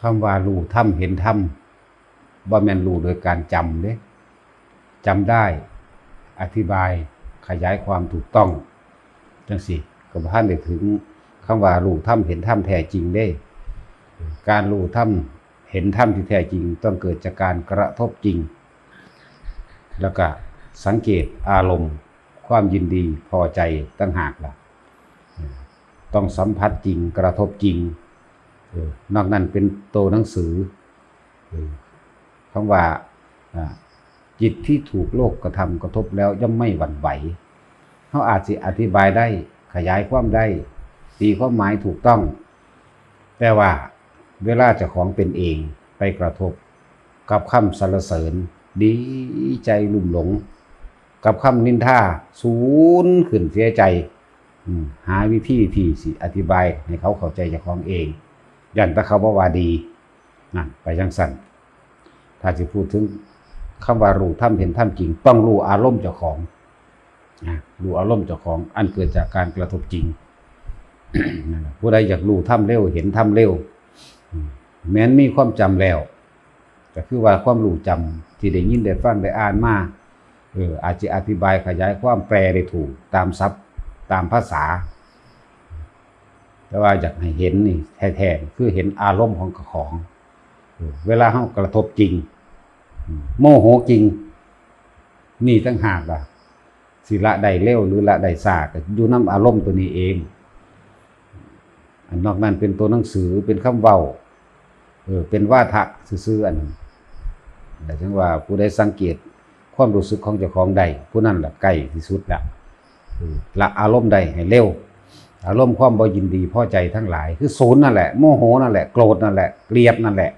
คำว่ารู้ถ้ำเห็นถ้ำบ่แมนรู้โดยการจำเด้จำได้ อธิบายขยายความถูกต้อง จังสิก็บ่ทันได้ถึงคำว่ารู้ถ้ำเห็นถ้ำแท้จริงเด้ การรู้ถ้ำเห็นถ้ำที่แท้จริง ต้องเกิดจากการกระทบจริง แล้วก็สังเกตอารมณ์ ความยินดีพอใจตั้งหากล่ะ ต้องสัมผัสจริงกระทบจริง นอกนั้นเป็นโตหนังสือคำว่าจิตที่ถูกโลกกระทำกระทบแล้วย่อมไม่หวั่นไหวเขาอาจจะอธิบายได้ขยายความได้ตีความหมายถูกต้อง แต่ว่าเวลาเจะของเป็นเองไปกระทบ กับคำสรรเสริญ ดีใจลุ่มหลง กับคำนินทาศูนขึ้นเสียใจหาวิธีที่สิอธิบายให้เขาเข้าใจเจ้าของเอง ยันตะเขาบอกว่าดีนั่นไปจังสันถ้าจะพูดถึงคำว่ารู้ถ้ำเห็นถ้ำจริง ต้องรู้อารมณ์เจ้าของนะรู้อารมณ์เจ้าของอันเกิดจากการกระทบจริงผู้ใดอยากรู้ถ้ำเร็วเห็นถ้ำเร็วแม้นมีความจำแล้วก็คือว่าความรู้จำที่ได้ยินได้ฟังได้อ่านมาเอออาจจะอธิบายขยายความแปลได้ถูกตามศัพท์ตามภาษา แต่ว่าอยากให้เห็นนี่แท้ๆคือเห็นอารมณ์ของของ เวลาเขากระทบจริง โมโหจริง นี่ตั้งหากละสิละใดเร็วหรือละใดสากอยู่น้ำอารมณ์ตัวนี้เองอันนอกนั้นเป็นตัวหนังสือเป็นคำเว้าเออเป็นว่าทะซื่ออันนั้นแต่ถึงว่าผู้ใดสังเกตความรู้สึกของเจ้าของใดผู้นั้นแหละใกล้ที่สุดละละอารมณ์ใดให้เร็ว อารมณ์ความบ่ยินดีพอใจทั้งหลาย คือศูนย์นั่นแหละโมโหนั่นแหละโกรธนั่นแหละเกลียดนั่นแหละ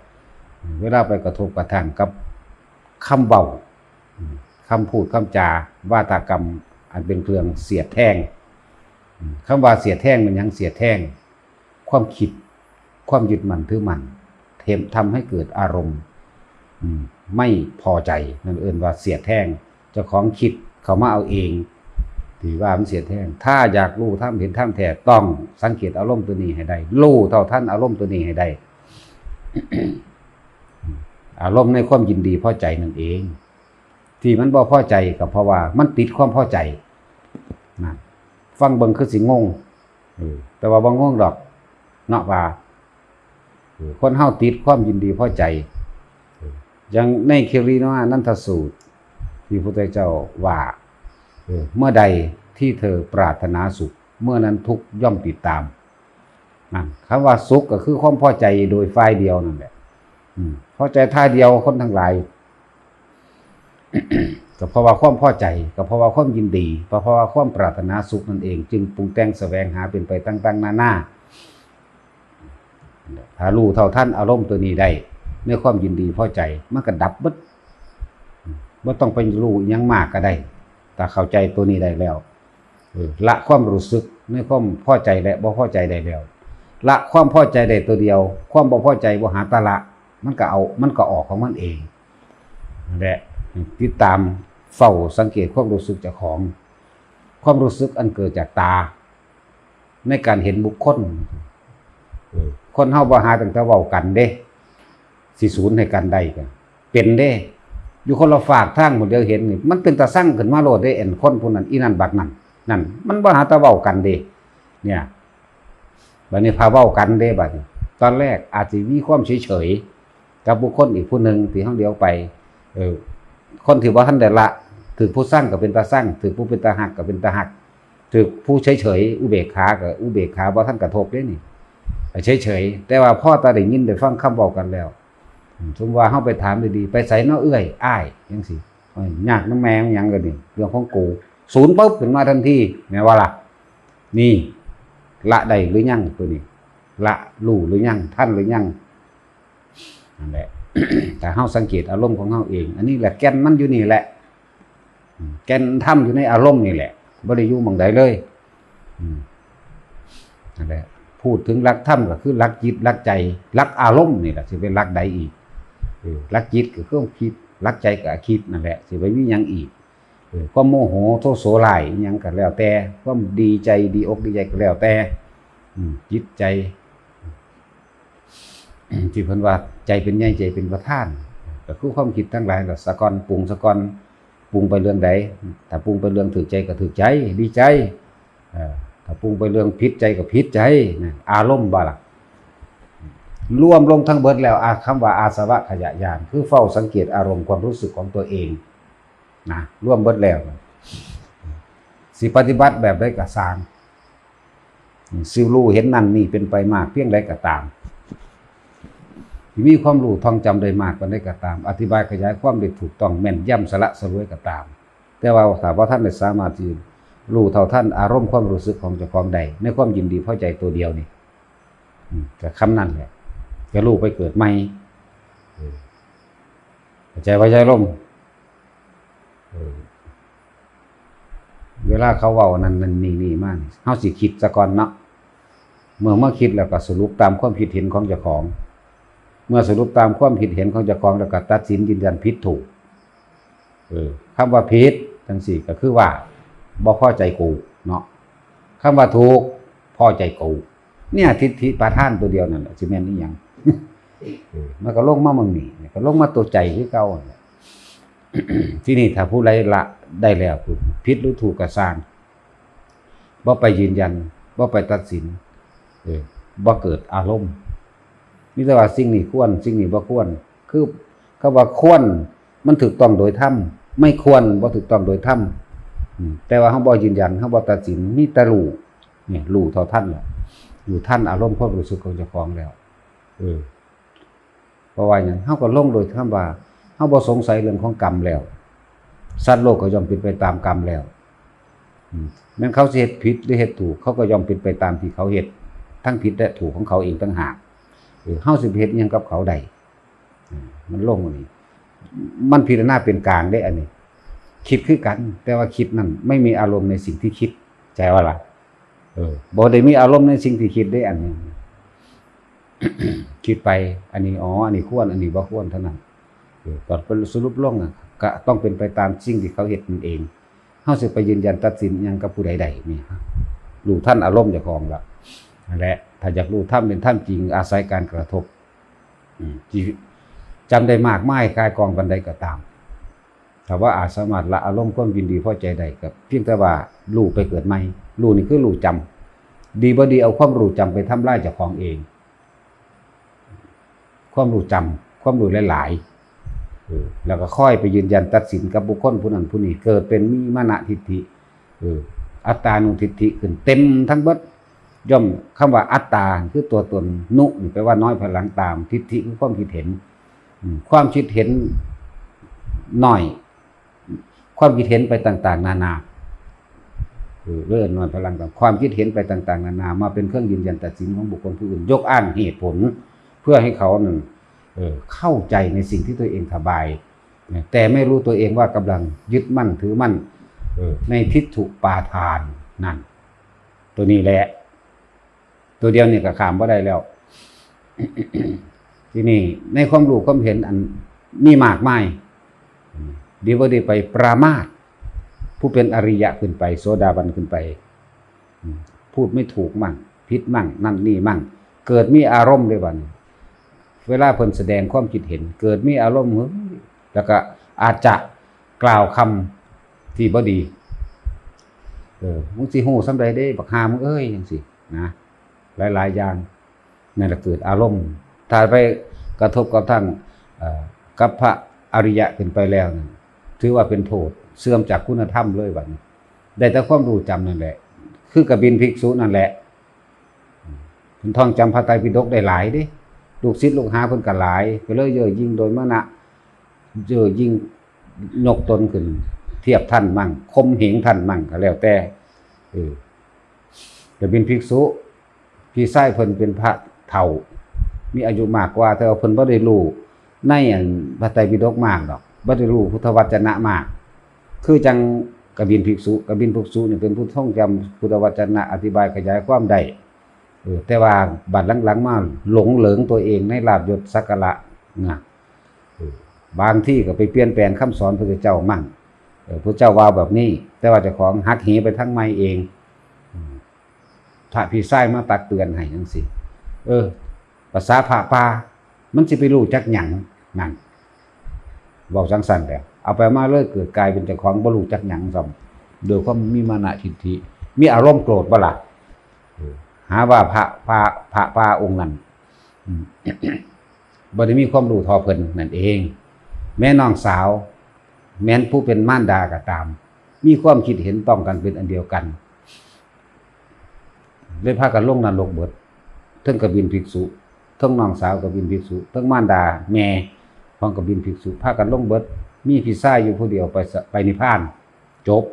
เวลาไปกระทบกระทั่งกับคำเบาคำพูดคำจาวาทกรรม อันเป็นเครื่องเสียดแทงคำว่าเสียดแทงมันยังเสียดแทง ความคิดความยึดมั่นถือมั่นเทมทำให้เกิดอารมณ์ไม่พอใจนั่นเอินว่าเสียดแทงเจ้าของคิดเขามาเอาเอง ถือว่ามันเสียแท่งถ้าอยากรู้ท่ามเห็นท่ามแท้ต้องสังเกตอารมณ์ตัวนี้ให้ได้รู้เท่าท่านอารมณ์ตัวนี้ให้ได้อารมณ์ในความยินดีพอใจนั่นเอง ที่มันบ่พอใจก็เพราะว่า มันติดความพอใจนะฟังเบิ่งคือสิงงแต่ว่าบ่งงดอก เนาะว่าคนเฮาติดความยินดีพอใจอย่างในเคิริโนะนันทสูตรที่พระพุทธเจ้าว่า เมื่อใดที่เธอปรารถนาสุข เมื่อนั้นทุกย่อมติดตามนั่นคำว่าสุขก็คือความพอใจโดยฝ่ายเดียวนั่นแหละพอใจท่าเดียวคนทั้งหลายก็เพราะว่าความพอใจก็เพราะว่าความยินดีก็เพราะว่าความปรารถนาสุขนั่นเอง จึงปรุงแต่งแสวงหาเป็นไปต่างๆนานาถ้ารู้เท่าท่านอารมณ์ตัวนี้ได้ในความยินดีพอใจมันก็ดับบิดบ่ต้องไปรู้ยังมากก็ได้ ถ้าเข้าใจตัวนี้ได้แล้วอละความรู้สึกในความพอใจและบ่พอใจได้แล้ว ละความพอใจได้ตัวเดียว ความบ่พอใจบ่หาตาละ มันก็เอามันก็ออกของมันเองแหละติดตามเฝ้าสังเกตความรู้สึกจากของ ความรู้สึกอันเกิดจากตา ในการเห็นบุคคลคนเฮาบ่หาตั้งแต่เว้ากันเด้สิศูนย์ให้กันได้กันเป็นเด้ อยู่คนละฝากทางหมดเดียวเห็นนี่มันเป็นตาสั่งขึ้นมาโลดได้เอ็นคนผู้นั้นอีนั่นบักนั่นนั่น มันบ่หาตาเว้ากันเด้เนี่ยบัดนี้พาเว้ากันเด้บัดนี้ตอนแรกอาจสิมีความเฉยๆกับบุคคลอีกผู้หนึ่งที่เฮาเดียวไป เออ คนที่บ่าทันได้ละถือผู้สร้างก็เป็นตาสร้างถือผู้เป็นตาหักก็เป็นตาหักถือผู้เฉยๆอุเบกขาก็อุเบกขาบ่าทันกระทบเด้นี่เฉยๆแต่ว่าพ่อตาได้ยินได้ฟังคำเว้ากันแล้ว สมว่าเฮาไปถามดีๆไปใส่เนาะเอื้อยอ้ายจังซี่โอ้ยากน้ำแมงยังกันนี่เรื่องของกูศูนย์ปุ๊บขึ้นมาทันทีแม่ว่าล่ะ นี่ ละใดหรือยังตัวนี้ ละรู้หรือยังท่านหรือยังนั่นแหละแต่เฮาสังเกตอารมณ์ของเฮาเอง อันนี้แหละแก่นมันอยู่นี่แหละ แก่นถ้ำอยู่ในอารมณ์นี่แหละบ่ได้ยู่หม่องใดเลยอืมนั่นแหละพูดถึงรักถ้ำก็คือรักจิตรักใจรักอารมณ์นี่แหละสิเป็นรักใดอีก รักจิตก็คือความคิดรักใจก็คิดนั่นแหละสิไปมียังอีกเออความโมโหโทโสหลายอิหยังก็แล้วแต่ความดีใจดีอกดีใจก็แล้วแต่จิตใจที่เพิ่นว่าใจเป็นใหญ่ใจเป็นประธานก็คือความคิดทั้งหลายล่ะสะกอนปรุงสะกอนปรุงไปเรื่องใดถ้าปรุงไปเรื่องถูกใจก็ถูกใจ ดีใจเอ่อถ้าปรุงไปเรื่องผิดใจก็ผิดใจอารมณ์บ่ล่ะ รวมลงทั้งเบิดแล้วอาคำว่าอาสวะขยะยานคือเฝ้าสังเกตอารมณ์ความรู้สึกของตัวเองนะรวมเบิดแล้วสิปฏิบัติแบบใดก็สางสิรู้เห็นนั่นนี่เป็นไปมากเพียงใดก็ตาม มีความรู้ท่องจำได้มากกว่าได้ก็ตาม อธิบายขยายความได้ถูกต้องแม่นย่ำสละสลวยก็ตาม แต่ว่าถ้าว่าท่านได้สามารถที่รู้เท่าท่านอารมณ์ความรู้สึกของเจ้าของใดในความยินดีพอใจตัวเดียวนี่อืมก็คำนั้นแหละ จะรู้ไปเกิดใหม่เออเข้าใจไว้ใจร่มเออเวลาเขาเว้านั่นนั่นนี่นี่มากเฮาสิคิดซะก่อนเนาะเมื่อเมื่อคิดแล้วก็สรุปตามความคิดเห็นของเจ้าของ เมื่อสรุปตามความผิดเห็นของเจ้าของแล้วก็ตัดสินยืนยันผิดถูกเออคำว่าผิดจังสี่ก็คือว่าบ่พอใจกูเนาะคำว่าถูกพอใจกูเนี่ยทิฏฐิประธานตัวเดียวนั่นแหละสิแม่นอีหยังเออ มันก็ลงมาเมืองนี่ก็ลงมาตัวใจคือเก่าที่นี่ถ้าผู้ใดละได้แล้วผิดหรือถูกก็สร้างบ่ไปยืนยันบ่ไปตัดสินบ่เกิดอารมณ์มีแต่ว่าสิ่งนี้ควร สิ่งนี้บ่ควร คือคำว่าควร มันถูกต้องโดยธรรมไม่ควรบ่ถูกต้องโดยธรรมแต่ว่าเฮาบ่ยืนยันเฮาบ่ตัดสินมีแต่รู้เนี่ยรู้เท่าท่านแหละอยู่ท่านอารมณ์ความรู้สึกของเจ้าของแล้ว เพราะว่าหยังเฮาก็ลงโดยคำว่าเฮาบ่สงสัยเรื่องของกรรมแล้ว สัตว์โลกก็ยอมเป็นไปตามกรรมแล้วแม้เขาเฮ็ดผิดหรือเฮ็ดถูก เขาก็ยอมเป็นไปตามที่เขาเฮ็ดทั้งผิดและถูกของเขาเองต่างหากเออเฮาสิเฮ็ดอิหยังกับเขาได้มันลงอันนี้ มันพิจารณาเป็นกลางได้อันนี้ คิดคือกัน แต่ว่าคิดนั่นไม่มีอารมณ์ในสิ่งที่คิดใจว่าล่ะเออบ่ได้มีอารมณ์ในสิ่งที่คิดได้อันนี้ คิดไป อันนี้อ๋ออันนี้ควรอันนี้บ่าควรเท่านั้นเออตอนเป็นสรุปลงอะก็ต้องเป็นไปตามสิ่งที่เขาเฮ็ดนั่นเองเฮาสิไปยืนยันตัดสินยังกับผู้ใดๆนี่ครับรู้ท่านอารมณ์จ้าของละและถ้าอยากรู้ถ้ำเป็นถ้ำจริงอาศัยการกระทบอืมที่จำได้มากไม่กายกองบันไดก็ตามถ้าว่าอาจสามารถละอารมณ์ความยินดีพอใจได้กับเพียงแต่ว่ารู้ไปเกิดใหม่รู้นี่คือรู้จำดีบ่ดีเอาความรู้จำไปทำลายเจ้าของเอง ความรู้จำความรู้หลายๆเออแล้วก็ค่อยไปยืนยันตัดสินกับบุคคลผู้นั้นผู้นี้เกิดเป็นมีมานะทิฏฐิอัตตานุทิฏฐิขึ้นเต็มทั้งเบิดย่อมคำว่าอัตตาคือตัวตนนุแปลว่าน้อยพลังตาม ทิฏฐิคือความคิดเห็น ความคิดเห็นน้อย ความคิดเห็นไปต่าง ๆ นานาเออเลื่อนน้อยพลังตามความคิดเห็นไปต่าง ๆ นานามาเป็นเครื่องยืนยันตัดสินของบุคคลผู้อื่น ยกอ้างเหตุผล พื่อให้เขานั่นเออเข้าใจในสิ่งที่ตัวเองสบายเนี่ยแต่ไม่รู้ตัวเองว่ากำลังยึดมั่นถือมั่นเออในทิฏฐุปาทานนั่น ตัวนี้แหละ ตัวเดียวนี่ก็ขามว่าได้แล้ว ที่นี่ในความรู้ความเห็นอันมีมากมายดีว่าดีไปปรามาสผู้เป็นอริยะขึ้นไป โสดาบันขึ้นไปอืมพูดไม่ถูกมั่งพิษมั่ง นั่นนี่มั่ง เกิดมีอารมณ์ด้วยวัน เวลาเพิ่นแสดงความคิดเห็น เกิดมีอารมณ์แล้วก็อาจจะกล่าวคำที่บ่ดี เออมึงสิฮู้สำใดได้บักหามึงเอ้ยจังซี่นะหลายๆอย่างนั่นแหละเกิดอารมณ์ถ้าไปกระทบกับทั้งกับพระอริยะขึ้นไปแล้วนั่นถือว่าเป็นโทษเสื่อมจากคุณธรรมเลยบัดนี้ได้แต่ความรู้จำนั่นแหละ คือกบินภิกษุนั่นแหละเพิ่นท่องจำพระไตรปิฎกได้หลายด้ ลูกศิษย์ลูกหาเพิ่นก็หลายก็เลยเย่อยิ่งโดยมนะเย่อยิ่งยกตนขึ้น เทียบท่านมั่งคมเหงท่านมั่งก็แล้วแต่เออแต่เป็นภิกษุพี่ไส้เพิ่นเป็นพระเฒ่า มีอายุมากกว่าแต่ว่าเพิ่นบ่ได้รู้ในอันพระไตรปิฎกมากดอกบ่ได้รู้พุทธวจนะมาก คือจังกบินภิกษุกบินภิกษุนี่เป็นผู้ท่องจำพุทธวจนะอธิบายขยายความได้ แต่ว่าบัดหลังๆมาหลงเหลิงตัวเองในลาบยศสักระนะบางที่ก็ไปเปลี่ยนแปลงคำสอนพระเจ้ามั่งพระเจ้าว่าแบบนี้ แต่ว่าเจ้าของหักเหไปทั้งไม่เองพระพี่ไส้มาตักเตือนให้จังสิเออ ภาษาพระปามันสิไปรู้จักหยังนั่นบอกจังสันแล้วเอาไปมาเลยเกิดกลายเป็นเจ้าของบ่รู้จักหยังซ้ำโดยความมีมานะทิฏฐิมีอารมณ์โกรธบ่ล่ะ หาว่าพระพระพระพระองค์นั้นบ่ได้มีความรู้ทอเพิ่นนั่นเอง แม่น้องสาว แม้นผู้เป็นม่านดาก็ตาม มีความคิดเห็นต้องกันเป็นอันเดียวกันเลยพากันลงนรกเบิดเทั้งกบินภิกษุเทั้งน้องสาวกบินภิกษุเทั้งม่านดา แม่ของกบินภิกษุพากันลงเบิด มีพี่ชายอยู่ผู้เดียวไปไปนิพพาน จบ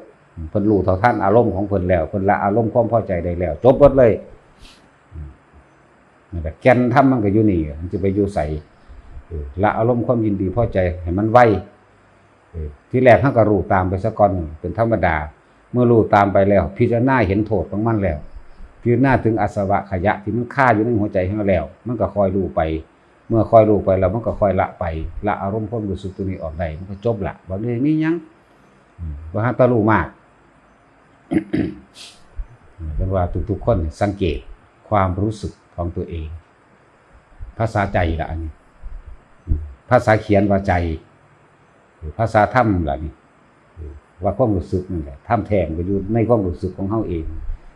เพิ่นรู้เท่าท่านอารมณ์ของเพิ่นแล้วเพิ่นละอารมณ์ความพอใจได้แล้ว จบหมดเลย นั่แหละแก่นทำมันก็อยู่นี่มันจะไปอยู่ใสเออละอารมณ์ความยินดีพอใจให้มันไวที่แรกเขาก็รู้ตามไปซะก่อนเป็นธรรมดา เมื่อรู้ตามไปแล้ว พิจารณาเห็นโทษของมันแล้วพิจารณาถึงอสวะขยะที่มันฆ่าอยู่ในหัวใจของเราแล้ว มันก็คอยรู้ไป เมื่อคอยรู้ไปแล้วมันก็คอยละไป ละอารมณ์ความรู้สึกตัวนี้ออกได้มันก็จบละบ่เลยมีหยังอืมบ่ฮาตรู้มากเป็นว่าทุกๆคนสังเกตความรู้สึก ของตัวเอง ภาษาใจละอันนี้ภาษาเขียนว่าใจหรือภาษาถ้ำละนี่เออว่าความรู้สึกนั่แหละถ้ำแทงก็อยู่ในความรู้สึกของเขาเอง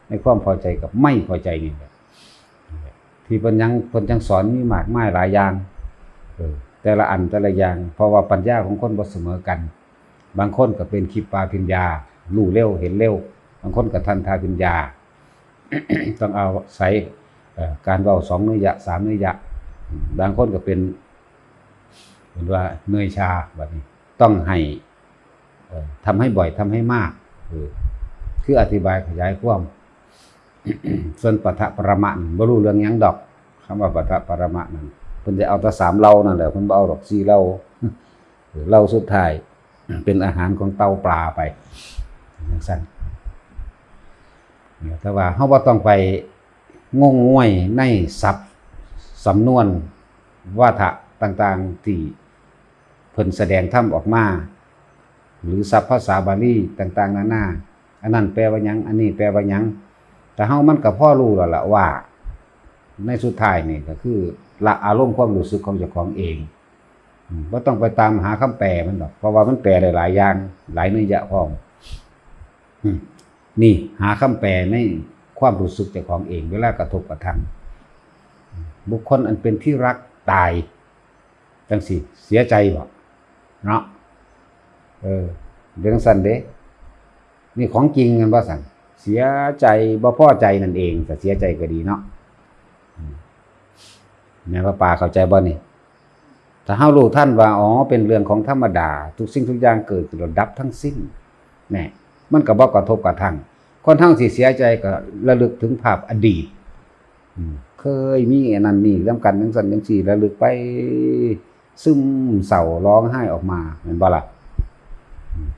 ในความพอใจกับไม่พอใจนี่แหละที่เพิ่นยังเพิ่นยังสอนมีมากมายหลายอย่างแต่ละอันแต่ละอย่าง เพราะว่าปัญญาของคนบ่เสมอกัน บางคนก็เป็นคิปปาพิญญารู้เร็วเห็นเร็ว บางคนก็ทันทาพิญญา ต้องเอาใส่ การเว้าสองเนื้อยะสามเนื้อยะ บางคนก็เป็นเห็นว่าเนื่อยชาแบบนี้ ต้องให้เอ่อทำให้บ่อยทำให้มากเออคืออธิบายขยายความส่วนปะทะปรมะนั่นบ่รู้เรื่องยังดอกคำว่าปะทะปรมะนั่นเพิ่นจะเอาแต่สามเหล่านั่นแหละเพิ่นเอาดอกสี่เหล่าเออเหล่าสุดท้ายเป็นอาหารของเต่าปลาไปอย่างสั้นแต่ว่าเฮาบ่ต้องไป งงงวยในศัพท์สำนวนวาทะต่างๆที่เพิ่นแสดงธรรมออกมา หรือศัพท์ภาษาบาลีต่างๆนานาอันนั้นแปลว่ายัง อันนี้แปลว่ายัง แต่เฮามันก็พอรู้แล้วล่ะว่า ในสุดท้ายนี่ก็คือละอารมณ์ความรู้สึกของเจ้าของเองก็ต้องไปตามหาคำแปลมันหรอกเพราะว่ามันแปลหลายอย่าง หลายเนื้อยะพร้อมนี่หาคำแปลใน ความรู้สึกเจ้าของเองเวลากระทบกระทั่งบุคคลอันเป็นที่รักตายจังสิเสียใจบ่เนาะเออเรื่องสันเด้นี่ของจริงกันว่สันเสียใจบ่พอใจนั่นเองแต่เสียใจก็ดีเนาะแม่ว่าป่าเข้าใจบ่นี่ถ้าเฮารู้ท่านว่าอ๋อเป็นเรื่องของธรรมดา ทุกสิ่งทุกอย่างเกิดขึ้นแล้วดับทั้งสิ้นแน่มันก็บ่กระทบกระทั่ง คนทั้งสิเสียใจก็ระลึกถึงภาพอดีตเคยมีอันนั้นนี่นํกันจังซั่นจังซี่ระลึกไปซึมเศร้าร้องไห้ออกมาแม่นบ่ล่ะ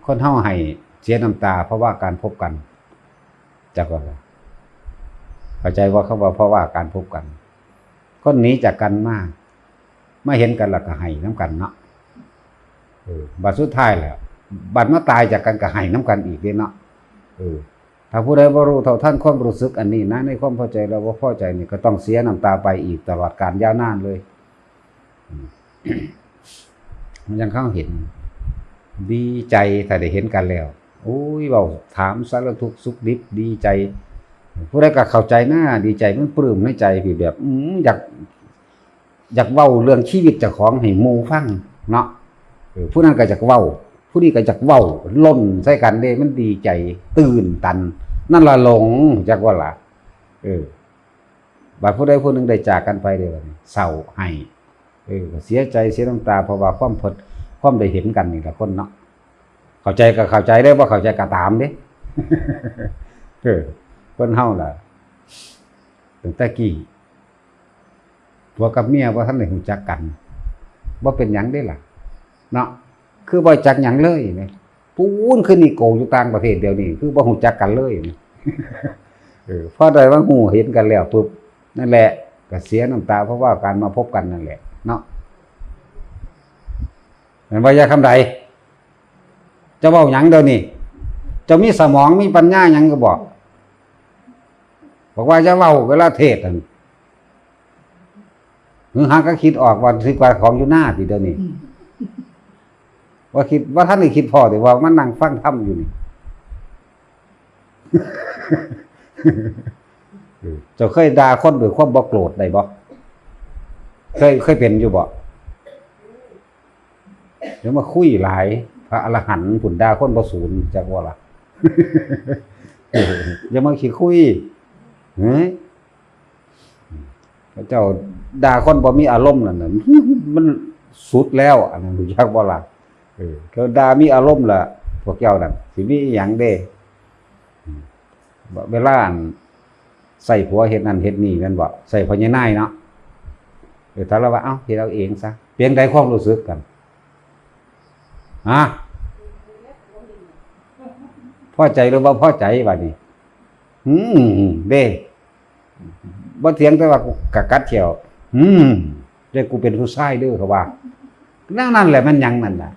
คนเฮาให้เสียน้ำตา เพราะว่าการพบกันจักว่าเข้าใจว่าเขาว่าเพราะว่าการพบกันคนหนีจากกันมากไมาเห็นกันแล้วก็ให้น้ำกันเนาะบัดสุดท้ายแล้วบัดมาตายจากกันก็ให้น้ำกันอีกเด้เนาะ ถ้าผู้ใดบ่รู้เท่าท่านความรู้สึกอันนี้นะในความพอใจเราบ่พอใจนี่ก็ต้องเสียน้ำตาไปอีกตลอดการยาวนานเลย มันยังเข้าเห็น ดีใจถ้าได้เห็นกันแล้วโอ้ยเว้าถามสารทุกข์สุขดิบดีใจ ผู้ใดก็เข้าใจหน้าดีใจมันปลื้มในใจพี่แบบอือยาก อยากเว้าเรื่องชีวิตเจ้าของให้หมู่ฟังเนาะผู้นั้นก็อยากเว้า ผู้นี้ก็อยากเว้าล่นใส่กันเด้มันดีใจ ตื่นตัน นั่นละหลงจักว่าล่ะเออบาดผู้ใดผู้หนึ่งได้จากกันไปเด้อเศร้าให้เออเสียใจเสียน้ำตาเพราะว่าความเพดความได้เห็นกันนี่ละคนเนาะเข้าใจก็เข้าใจได้บ่าเข้าใจก็ตามเด้เออคนเฮาล่ะตั้งแต่กี้ผัวกับเมียว่าท่านได้หูจักกันว่าเป็นหยังได้ล่ะ เนาะ คือบ่จักหยังเลยนี่ปูนขึ้นนี่โกอยู่ต่างประเทศเดียวนี่คือบ่หูจักกันเลยเออพอได้ว่าหูเห็นกันแล้วปุ๊บนั่นแหละก็เสียน้ำตาเพราะว่าการมาพบกันนั่นแหละ เนาะเห็นว่ายาคำใดจะเว้าหยังเดี๋ยวนี้จะมีสมองมีปัญญาหยังก็บอก บอกว่าจะเว้าเวลาเทศน์นั่นหรือหาก็คิดออกว่าสิกว่าของอยู่หน้าทีเดียวนี้ ว่าคิดว่าท่านนี่คิดพอแต่ว่ามันนั่งฟังธรรมอยู่นี่จ้าเคยด่าคนด้วยความบ่โกรธได้บ่เคยเคยเป็นอยู่บ่เดี๋ยวมาคุยหลาย พระอรหันต์ผุนด่าคนบ่ศูนย์จักว่าล่ะอย่ามาขี้คุยเฮ้ยพระเจ้าด่าคนบ่มีอารมณ์นั่นน่ะมันสุดแล้วอันนั้นรู้จักบ่ล่ะ เขาด่ามีอารมณ์ละพวกเจ้านั่นสิมีอีหยังเด้อืมบ่เวลาใส่ผัวเฮ็ดนั่นเฮ็ดนี่แม่นบ่ใส่พญ่นายเนาะเออถ้าเราว่าเอ้าเฮ็ดเอาเองซะเปลี่ยนใดความรู้สึกกันฮะพ่อใจหรือบ่าพ่อใจบัดนี้อืมเด้บ่เถียงแต่ว่ากูกะกัดเขียว อืมเด้กูเป็นผู้ชายเด้อเขาว่านั่นนั่นแหละมันยังนั่นน่ะ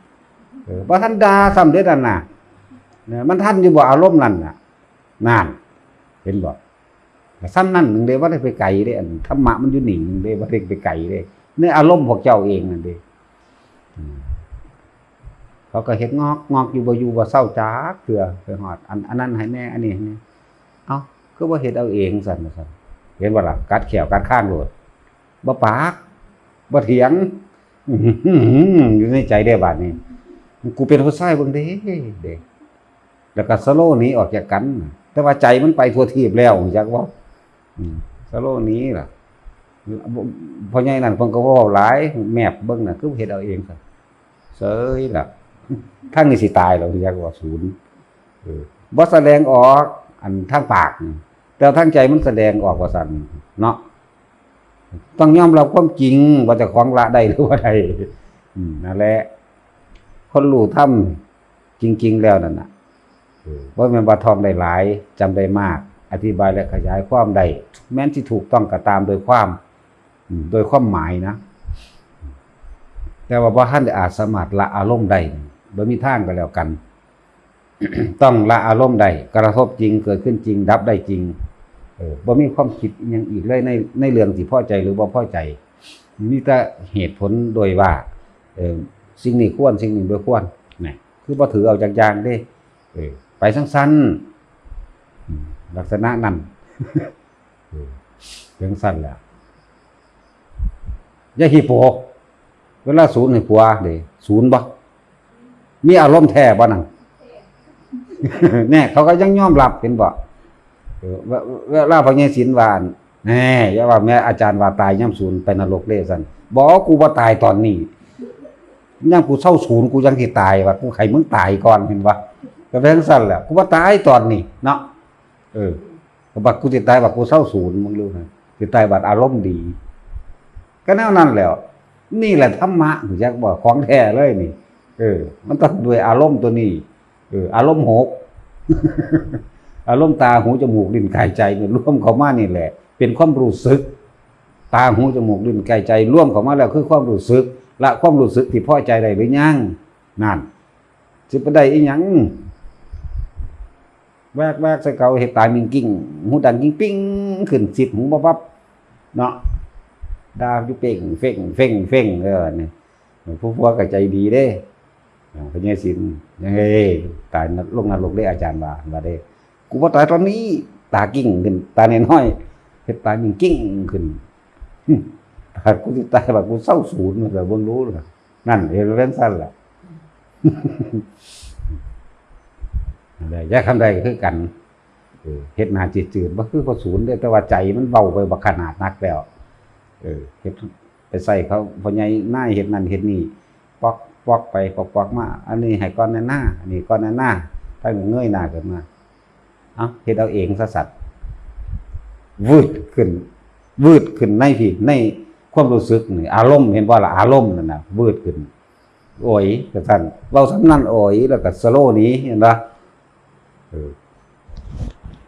เออบ่ทันดาซ้ำเด้อนั่นน่ะเนี่ยมันทันอยู่บ่อารมณ์นั่นน่ะนั่นเห็นบ่ซ้ำนั่นหนึงเด้บ่าได้ไปไกลเด้ธรรมะมันอยู่นี่หนึงเด้บ่ได้ไปไกลเด้ในอารมณ์พวกเจ้าเองนั่นเด้อืมเขาก็เฮ็ดงอกงอกอยู่บ่อยู่บ่เศร้าจักเถื่อไปฮอดอันอันนั้นให้แน่อันนี้ให้แน่เอ้าคือว่าเฮ็ดเอาเองสั่นนะสั่นเห็นว่าล่ะกัดแขวกัดข้างโลดบ่ปากบ่เถียงอื้อหืออยู่ในใจได้บาดนี้ กูเป็นผู้ชายเบิ่งเด้เด้แล้วก็สโลนี้ออกจากกัน แต่ว่าใจมันไปทั่วทีบแล้วจักว่าอืมสโลนี้ล่ะพ่อใหญ่นั่นเพิ่นก็เว้าหลายแมบเบิ่งน่ะคือเฮ็ดเอาเองซั่นเสยล่ะทั้งนี้สิตายแล้วจักว่าศูนย์เออบ่แสดงออกอันทางปาก แต่ทางใจมันแสดงออกว่าสั่นเนาะต้องยอมรับความจริงว่าจะของละได้หรือว่าใดอืมนั่นแหละ คนรู้ถ้ำจริง ๆ แล้วนั่นน่ะว่าแม่นว่าทองได้หลายจำได้มาก อธิบายและขยายความได้แม้นที่ถูกต้องก็ตามโดยความอืมโดยความหมายนะ แต่ว่าบ่ท่านได้อาจสามารถละอารมณ์ได้โดยมีทางก็แล้วกัน ต้องละอารมณ์ได้กระทบจริงเกิดขึ้นจริง ดับได้จริงเออบ่มีความคิดอิหยังอีกเลยในในเรื่องที่พอใจหรือบ่พอใจมีแต่เหตุผลโดยว่าเออ สิ่งนี้ควรสิ่งนี้บ่ควรนี่คือบ่ถือเอาจากอย่างเด้เออไปสั้นๆอืมลักษณะนั้นเออเรื่องสั้นแหล้วอย่าหิโปเวลาศูนย์ให้ผัวเด้ศูนย์บ่มีอารมณ์แท้บ่นั่นแน่เขาก็ยังยอมรับเห็นบ่เออเวเวลาพระเยศินวาอั่นแน่อย่าว่าแม่อาจารย์ว่าตายย่ำศูนย์ไปนรกเลยซั่นบ่กูบ่ตายตอนนี้ ย่ำกูเศร้าศูนย์กูยังสิตายว่ากูไขมึงตายก่อนเห็นบ่ก็เป็นจังซั่นแหละกูบ่าตายตอนนี้เนาะเออบัดกูสิตายบัดกูเศร้าศูนย์มึงรู้นะสิตายบัดอารมณ์ดี ก็แนวนั้นแหล้ว นี่แหละธรรมะรู้จักบ่ของแท้เลยนี่ เออ มันต้องด้วยอารมณ์ตัวนี้ เออ อารมณ์หก อารมณ์ตาหูจมูกลิ้นกายใจเนี่ยร่วมเข้ามานี่แหละ เป็นความรู้สึก ตาหูจมูกลิ้นกายใจร่วมเข้ามาแล้วคือความรู้สึก ละความรู้สึกที่พอใจได้หรือยังนั่นสิไปได้อีหยังแวกแวกใส่เกาเห็ดตายมิงกิ้งหูดังกิ้งปิ้งขึ้นสิบหูบับบับเนาะดาวอยู่เป่งเฟ่งเฟ่งเฟ่งเออเนี่ยผู้พวกใจดีเด้อ่าพระเยซินยังไงตายลงนรกได้อาจารย์ว่าว่าได้กูว่าตายตอนนี้ ตากิ้งขึ้น ตาเน้อยเฮ็ดตามิงกิ้งขึ้น กูสิตายแบบกูเศร้าศูนย์มันก็บ่รู้ล่ะนั่นเห็นเป็นซั่นล่ะนั่นแหละอย่าคำใดก็คือกันเฮ็ดนาจืดๆบ่คือพอศูนย์เด้แต่ว่าใจมันเบาไปบขนาดนักแล้วเออเฮ็ดไปใส่เขาพอใหญ่นาเฮ็ดนั่นเฮ็ดนี่ปอกปอกไปปอกปอกมา อันนี้ให้ก้อนในหน้าอันนี้ก้อนในหน้าถ้าเงยหน้าขึ้นมาเอ้าเฮ็ดเอาเองซะสัตว์วืดขึ้นวืดขึ้นในผิดใน ความรู้สึกนี่อารมณ์เห็นว่าละอารมณ์นั่นนะวืดขึ้นโอยกระท่านเราสำนันโอยแล้วก็สโลนี้เห็นปะเออ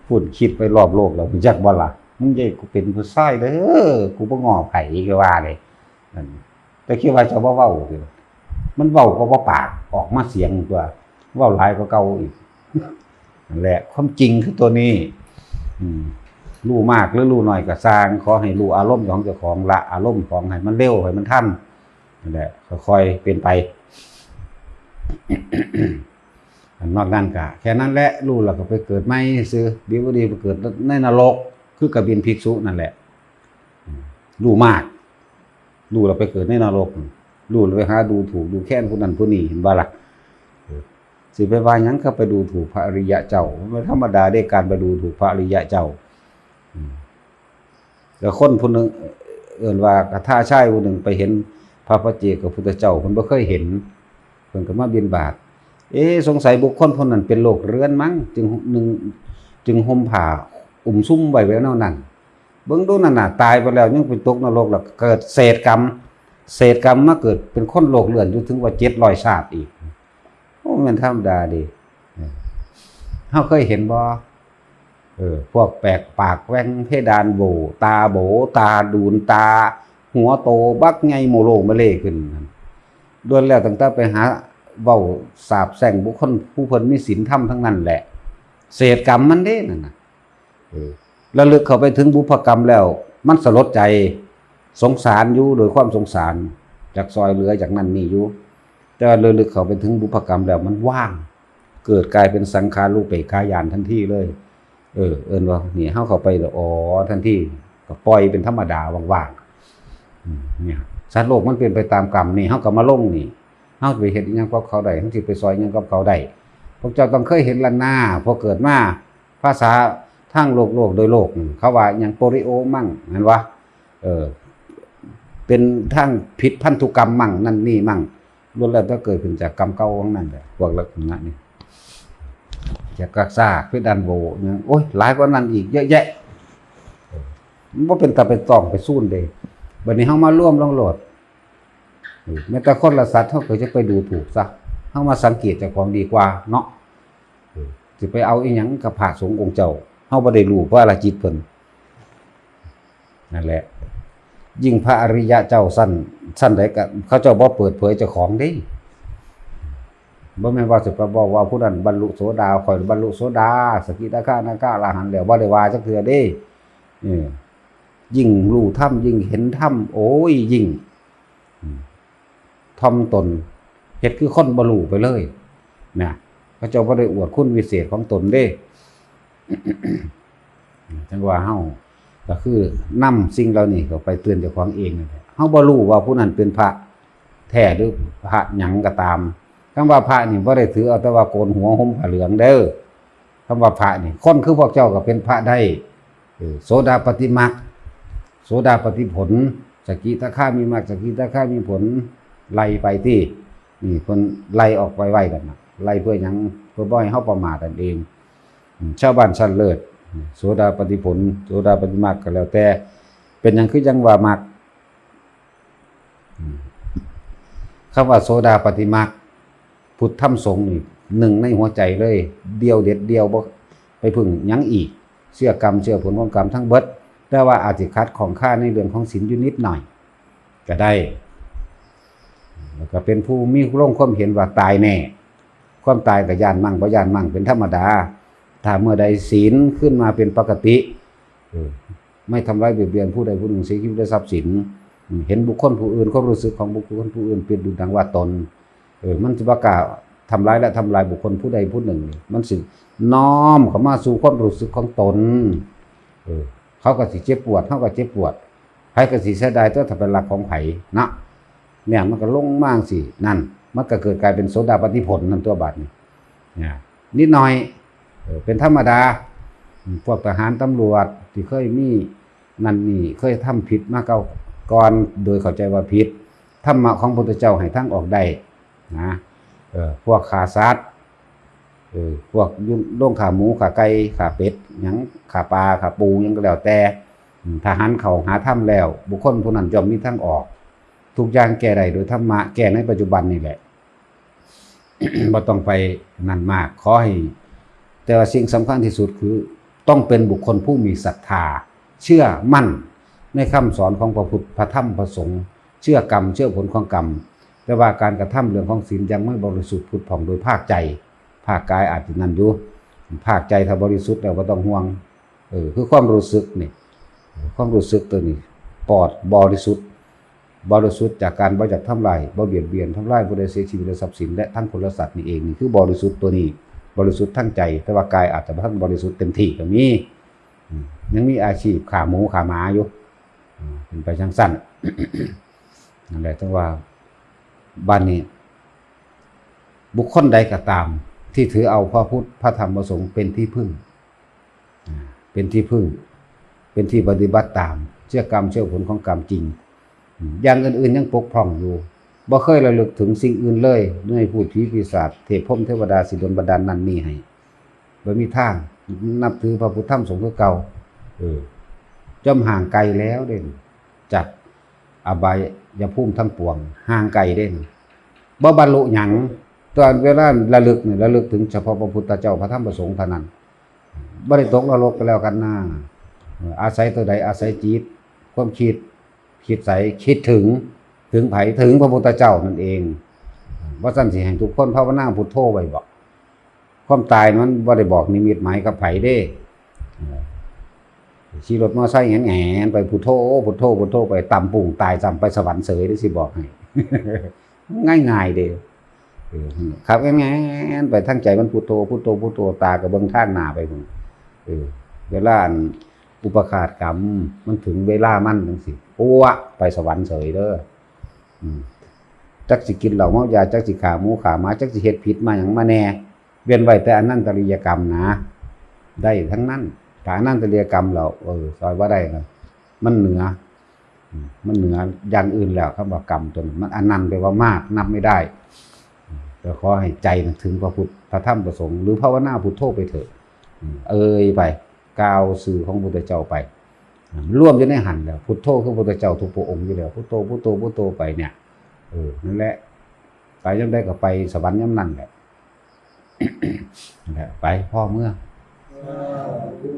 ฝุ่นคิดไปรอบโลกแล้วมึงจักบ่ละมึงใหญ่กูเป็นผู้ชายเด้อกูบ่งอไผก็ว่าเลยแต่คิดว่าจะบ่เว้าเด้อมันเว้าก็บ่ปากออกมาเสียงตัวเว้าหลายก็เก่าอีกแหละความจริงคือตัวนี้ อืม รู้มากหรือรู้น้อยก็สร้าง ขอให้รู้อารมณ์ของเจ้าของละอารมณ์ของให้มันเร็วให้มันทันนั่นแหละค่อยๆเป็นไปนอกนั้นก็แค่นั้นแหละรู้แล้วก็ไปเกิดไม่ซื้อดีบ่ดีไปเกิดในนรก คือกระบินภิกษุนั่นแหละรู้มากรู้แล้วไปเกิดในนรกรู้แล้วไปหาดูถูกดูแค้นผู้นั้นผู้นี้เห็นบ่ล่ะสิไปว่ายังก็ไปดูถูกพระอริยะเจ้าไมันธรรมดาได้การไปดูถูกพระอริยะเจ้า แล้วคนผู้หนึงเอิ่นว่ากระท่าชายผู้หนึ่งไปเห็นพระพเจกับพุทธเจ้าเพิ่นบ่เคยเห็นเพิ่นก็มาบิณฑบาตเอ๊ะสงสัยบุคคลคนนั้นเป็นโรคเรื้อนมั้งจึงหนึ่งจึงห่มผ้าอุ่มซุ่มไว้ไว้แนวนั้นเบิ่งดูนั่นน่ะตายไปแล้วยังเป็นตกนรกแล้วเกิดเศษกรรม เศษกรรมมาเกิดเป็นคนโลกเรื้อนอยู่ถึงว่า700ชาติอีก โอ้มันธรรมดาดีเออเฮาเคยเห็นบ่ เออพวกแปลกปากแว้งเพดานโบตาโบตาดูนตา หัวโตบักไงโมโลมาเล่ขึ้นนั่นด้วนแล้วตั้งแต่ไปหาเว้าสาบแสงบุคคลผู้เพิ่นมีศีลธรรมทั้งนั้นแหละ เศษกรรมมันเด้นั่นนะเออแล้วลึกเข้าไปถึงบุพกรรมแล้ว มันสลดใจสงสารอยู่โดยความสงสาร จากซอยเหลือจากนั้นนี่อยู่แต่ว่าลึกเข้าไปถึงบุพกรรมแล้วมันว่าง เกิดกลายเป็นสังขารูปเปกายานทันทีเลย เออเอินว่านี่เฮาเข้าไปแล้วอ๋อทันทีก็ปล่อยเป็นธรรมดาว่างๆเนี่ยสัตว์โลกมันเป็นไปตามกรรมนี่เฮาก็มาลงนี่เฮาไปเฮ็ดอิหยังกับเขาได้เฮาสิไปซอยอิหยังกับเขาได้พวกเจ้าต้องเคยเห็นละหน้าพอเกิดมาภาษาทางโลกโลกโดยโลก เขาว่าอิหยังโปริโอมั่งเห็นวะเออเป็นทางผิดพันธุกรรมมั่งนั่นนี่มั่งล้วนแล้วแต่เกิดขึ้นจากกรรมเก่าของนั่นแหละพวกลักษณะนี้ จากกักซากเพชรดันโบเนี่ยโอ้ยหลายกว่านั้นอีกเยอะแยะมันบ่เป็นตาเป็นตองไปสู้เด้บัดนี้เฮามาร่วมลองโหลดแม้แต่คนละสัตว์เฮาก็จะไปดูถูกซะเฮามาสังเกตจากของดีกว่าเนาะเออสิไปเอาอีหยังกับพระสงฆ์องค์เจ้าเฮาบ่ได้รู้ว่าละจิตเพิ่นนั่นแหละยิ่งพระอริยะเจ้าสั้นสั้นใดก็เขาเจ้าบ่เปิดเผยเจ้าของเด้ บ่แม่นว่าสิไปบอกว่าผู้นั้นบรรลุโสดาข่อยบรรลุโสดา สกิทาคานาคาอรหันแล้วบ่ได้ว่าจักเทื่อเด้ยิ่งรู้ถ้ำยิ่งเห็นถ้ำโอ้ยยิ่งทอมตนเฮ็ดคือค้นบรูไปเลยนะพระเจ้าบ่ได้อวดคุณวิเศษของตนเด้จังว่าเฮาก็คือนํสิ่งเหล่านี้ก็ไปเตือนเจ้าของเองนั่นแหละเฮาบ่รู้ว่าผู้นั้นเป็นพระแท้หรือพระหยังก็ตาม คำว่าพระนี่บ่ได้ถือเอาแต่ว่าโกนหัวห่มผ้าเหลืองเด้อคำว่าพระนี่คนคือพวกเจ้าก็เป็นพระได้โสดาปฏิมักโสดาปฏิผลสกิทาคามีมากสกิทาคามีผลไล่ไปที่นี่คนไล่ออกไปไว้กันนะไล่เพื่อยังเพื่อบ่ให้เฮาประมาทกันเองชาวบ้านชั้นเลิศโสดาปฏิผลโสดาปฏิมากก็แล้วแต่ เป็นยังคือจังว่ามากคำว่าโสดาปฏิมาก พุทธธรรมสงฆ์นี่หนึ่งในหัวใจเลย เดียวเด็ดเดียวบ่ไปพึ่งยังอีก เชื่อกรรมเชื่อผลของกรรมทั้งเบิดแต่ว่าอาจจะคัดของค่าในเรื่องของศีลอยู่นิดหน่อย ก็ได้ แล้วก็เป็นผู้มีร่องความเห็นว่าตายแน่ ความตายกับยานมั่งบ่ยานมั่งเป็นธรรมดา ถ้าเมื่อใดศีลขึ้นมาเป็นปกติไม่ทำร้ายเบียดเบียนผู้ใดผู้หนึ่งเสียชีวิตได้ทรัพย์สิน เห็นบุคคลผู้อื่นความรู้สึกของบุคคลผู้อื่นเป็นดุจดังว่าตน เออมันจะประกล้าทำร้ายและทำลายบุคคลผู้ใดผู้หนึ่งมันสิน้อมเข้ามาสู่ความรู้สึกของตนเออเขาก็สิเจ็บปวดเขาก็เจ็บปวดไผก็สิเสียดายตัวถ้าเป็นหลักของไผนะเนี่ยมันก็ลงมากสินั่น มันก็เกิดกลายเป็นโสดาปฏิผลนั่นตัวบัดนี่นี่นิดหน่อยเออเป็นธรรมดา พวกทหารตำรวจที่เคยมีนั่นนี่เคยทำผิดมาเก่าก่อนโดยเข้าใจว่าผิดธรรมะของพระพุทธเจ้าให้ทั้งออกได้ นะเออพวกขาสัตว์เออพวกยุ่งล่งขาหมูขาไก่ขาเป็ดยังขาปลาขาปูยังก็แล้วแต่ทหารเขาหาถ้ำแล้ว บุคคลผู้นั้นยอมมีทางออก ทุกอย่างแก้ได้โดยธรรมะแก้ในปัจจุบันนี่แหละบ่ต้องไปนั่นมากขอให้แต่ว่าสิ่งสำคัญที่สุดคือ ต้องเป็นบุคคลผู้มีศรัทธา เชื่อมั่นในคำสอนของพระพุทธพระธรรมพระสงฆ์เชื่อกรรม เชื่อผลของกรรม แต่ว่าการกระทำเรื่องของศีลยังไม่บริสุทธิ์ผุดผ่องโดยภาคใจ ภาคกายอาจจะนั่นอยู่ภาคใจถ้าบริสุทธิ์แล้วก็ต้องห่วงเออคือความรู้สึกนี่ความรู้สึกตัวนี้ปอดบริสุทธิ์บริสุทธิ์จากการบ่จากทำลายบ่เบียดเบียนทำลายผู้ใดเสียชีวิตและทรัพย์สินและทั้งคนและสัตว์นี่เองนี่คือบริสุทธิ์ตัวนี้ บริสุทธิ์ทั้งใจ แต่ว่ากายอาจจะบ่ทันบริสุทธิ์เต็มที่ก็มียังมีอาชีพขาหมูขาหมาอยู่เป็นไปจังสั้นนั่นแหละแต่ว่า บ้านนี้ บุคคลใดก็ตาม ที่ถือเอาพระพุทธพระธรรมพระสงฆ์เป็นที่พึ่ง เป็นที่พึ่ง เป็นที่ปฏิบัติตาม เชื่อกรรมเชื่อผลของกรรมจริง อย่างอื่นๆยังปกพร่องอยู่บ่เคยระลึกถึงสิ่งอื่นเลยในพูดผีปีศาจเทพพมเทวดาสิดลบันดาลนั่นนี่ให้บ่มีทางนับถือพระพุทธธรรมสงฆ์คือเก่าเออจมห่างไกลแล้วเด่นจากอบาย อยภูมิทั้งปวง ห่างไกลเด่นบ่บรรลุหยังตอนเวลาระลึกเนี่ยระลึกถึงเฉพาะพระพุทธเจ้าพระธรรมพระสงฆ์เท่านั้นบ่ได้ตกนรกไปแล้วกันนะเอาศัยตัวใดอาศัยจิตความคิดคิดใสคิดถึงถึงไผถึงพระพุทธเจ้านั่นเองว่าสั่นสิให้ทุกคนภาวนาพุทโธไว้บอก ความตายมันบ่ได้บอกนิมิตหมายกับไผเด้ ขี่รถมอไซค์แหงๆไปพุทโธพุทโธพุทโธไปต่ำปุ่งตายจำไปสวรรค์เสยได้สิบอกให้ง่ายๆเด้เออขับแงนไปทั้งใจมันพุทโธพุทโธพุทโธตากับเบิ่งท่างหนาไปพุ่นเออเวลาอุปขาตกรรมมันถึงเวลามันจังสิปัวไปสวรรค์เสยเด้อจักสิกินเหล่าเมายาจักสิขาหมูขาหมาจักสิเฮ็ดผิดมาหยังมาแน่เวียนไหวแต่อันนั้นตริยกรรมนะ ได้ทั้งนั้น ถ้าอนันตริยกรรมเราเออซอยว่าได้ครับมันเหนือ มันเหนืออย่างอื่นแล้วคำว่ากรรมตัวนั้นมันอนันต์แปว่ามากนับไม่ได้แต่ขอให้ใจถึงพระพุทธพระธรรมประสงค์หรือภาวนาพุทโธไปเถอะเอ่ยไปกาวสื่อของพระพุทธเจ้าไปร่วมอยู่ในหันแล้วพุทโธคือพระพุทธเจ้าทุกพระองค์อยู่แล้วพุทโธพุทโธพุทโธไปเนี่ยเออนั่นแหละไปย่ำได้ก็ไปสวรรค์ย่ำนั่นแหละนั่นแหละไปพ่อเมื่อ สาธุ